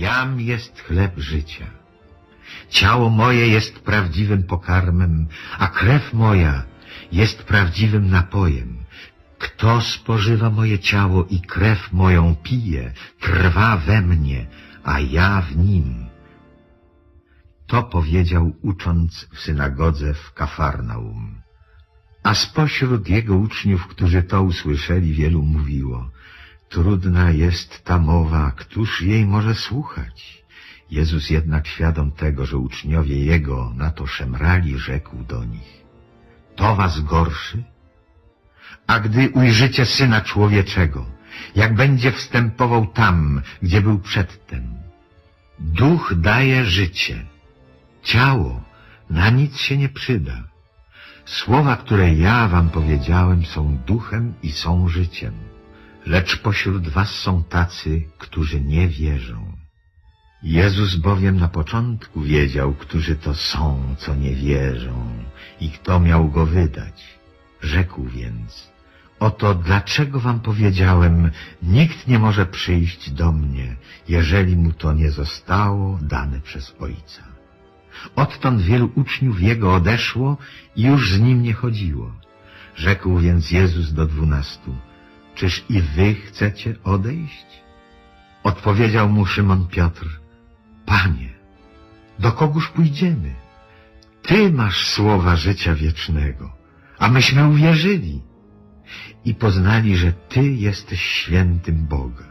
Jam jest chleb życia. Ciało moje jest prawdziwym pokarmem, a krew moja jest prawdziwym napojem. Kto spożywa moje ciało i krew moją pije, trwa we mnie, a ja w nim. To powiedział ucząc w synagodze w Kafarnaum. A spośród jego uczniów, którzy to usłyszeli, wielu mówiło, trudna jest ta mowa, któż jej może słuchać? Jezus jednak świadom tego, że uczniowie Jego na to szemrali, rzekł do nich, to was gorszy? A gdy ujrzycie Syna Człowieczego, jak będzie wstępował tam, gdzie był przedtem, duch daje życie, ciało na nic się nie przyda. Słowa, które ja wam powiedziałem, są duchem i są życiem, lecz pośród was są tacy, którzy nie wierzą. Jezus bowiem na początku wiedział, którzy to są, co nie wierzą i kto miał go wydać. Rzekł więc, oto dlaczego wam powiedziałem, nikt nie może przyjść do mnie, jeżeli mu to nie zostało dane przez Ojca. Odtąd wielu uczniów Jego odeszło i już z Nim nie chodziło. Rzekł więc Jezus do dwunastu, czyż i wy chcecie odejść? Odpowiedział mu Szymon Piotr, Panie, do kogóż pójdziemy? Ty masz słowa życia wiecznego, a myśmy uwierzyli i poznali, że Ty jesteś świętym Boga.